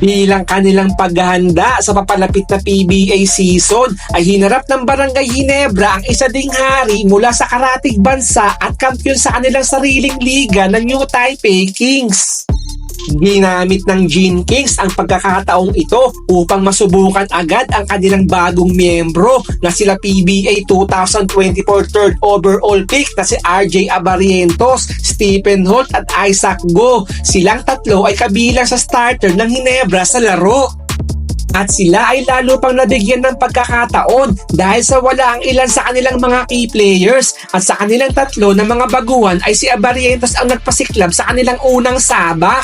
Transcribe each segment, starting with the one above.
Bilang kanilang paghahanda sa papalapit na PBA season ay hinarap ng Barangay Hinebra ang isa ding hari mula sa karatig bansa at kampiyon sa kanilang sariling liga ng New Taipei Kings. Ginamit ng Gene Kings ang pagkakataong ito upang masubukan agad ang kanilang bagong miyembro na sila PBA 2024 third overall pick na si RJ Abarientos, Stephen Holt at Isaac Go. Silang tatlo ay kabilang sa starter ng Hinebra sa laro. At sila ay lalo pang nabigyan ng pagkakataon dahil sa wala ang ilan sa kanilang mga key players at sa kanilang tatlo na mga baguhan ay si Abarientos ang nagpasiklab sa kanilang unang sabak.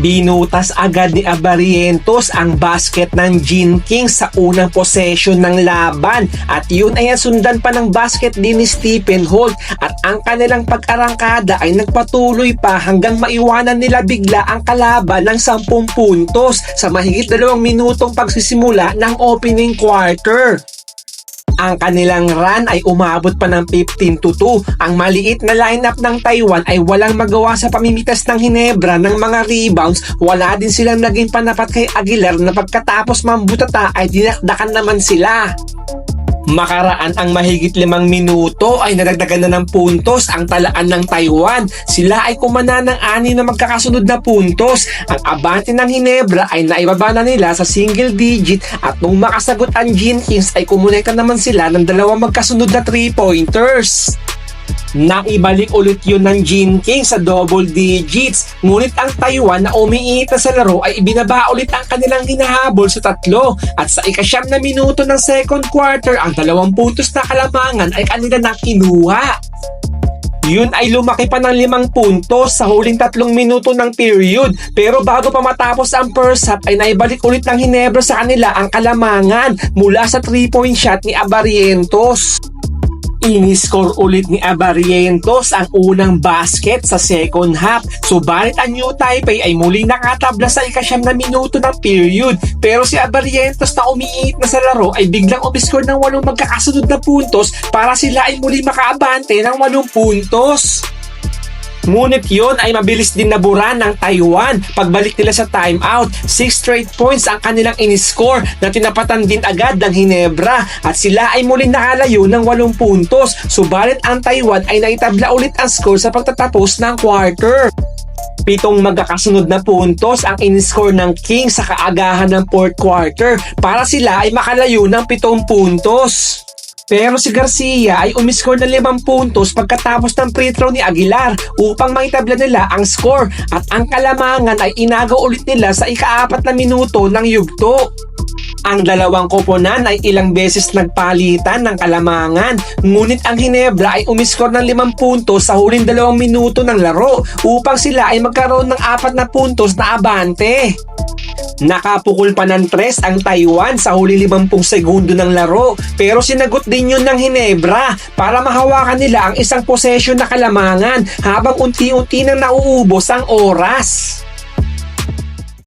Binutas agad ni Abarientos ang basket ng Gene King sa unang possession ng laban at yun ay sundan pa ng basket din ni Stephen Holt at ang kanilang pag-arangkada ay nagpatuloy pa hanggang maiwanan nila bigla ang kalaban ng 10 puntos sa mahigit dalawang minutong pagsisimula ng opening quarter. Ang kanilang run ay umabot pa ng 15 to 2. Ang maliit na lineup ng Taiwan ay walang magawa sa pamimitas ng Hinebra ng mga rebounds. Wala din silang naging panapat kay Aguilar na pagkatapos mambutata ay dinakdakan naman sila. Makaraan ang mahigit limang minuto ay nadagdagan na ng puntos ang talaan ng Taiwan. Sila ay kumana ng ani na magkakasunod na puntos. Ang abante ng Hinebra ay naibaba na nila sa single digit at nung makasagot ang Gene Kings ay kumonekta naman sila ng dalawang magkasunod na 3-pointers. Naibalik ulit yun ng Gene King sa double digits. Ngunit ang Taiwan na umiita sa laro ay ibinaba ulit ang kanilang hinahabol sa tatlo. At sa ikasyam na minuto ng second quarter, ang dalawang puntos na kalamangan ay kanila na kinuha. Yun ay lumaki pa ng limang puntos sa huling tatlong minuto ng period. Pero bago pa matapos ang first half ay naibalik ulit ng Hinebra sa kanila ang kalamangan mula sa 3-point shot ni Abarientos. Iniscore ulit ni Abarientos ang unang basket sa second half. Subalit ang New Taipei ay muling nakatabla sa ikasyam na minuto ng period. Pero si Abarientos na umiit na sa laro ay biglang umiscore ng walong magkakasunod na puntos para sila ay muli makaabante ng walong puntos. Ngunit yun ay mabilis din nabura ng Taiwan. Pagbalik nila sa timeout, 6 straight points ang kanilang iniscore na tinapatan din agad ng Hinebra at sila ay muling nakalayo ng 8 puntos. Subalit ang Taiwan ay naitabla ulit ang score sa pagtatapos ng quarter. Pitong magkakasunod na puntos ang iniscore ng King sa kaagahan ng fourth quarter para sila ay makalayo ng 7 puntos. Pero si Garcia ay umiscore ng limang puntos pagkatapos ng free throw ni Aguilar upang maitabla nila ang score at ang kalamangan ay inago ulit nila sa ikaapat na minuto ng yugto. Ang dalawang koponan ay ilang beses nagpalitan ng kalamangan, ngunit ang Hinebra ay umiskor ng limang puntos sa huling dalawang minuto ng laro upang sila ay magkaroon ng apat na puntos na abante. Nakapukul pa ng tres ang Taiwan sa huli 50 segundo ng laro pero sinagot din yun ng Hinebra para mahawakan nila ang isang possession na kalamangan habang unti-unti nang nauubos ang oras.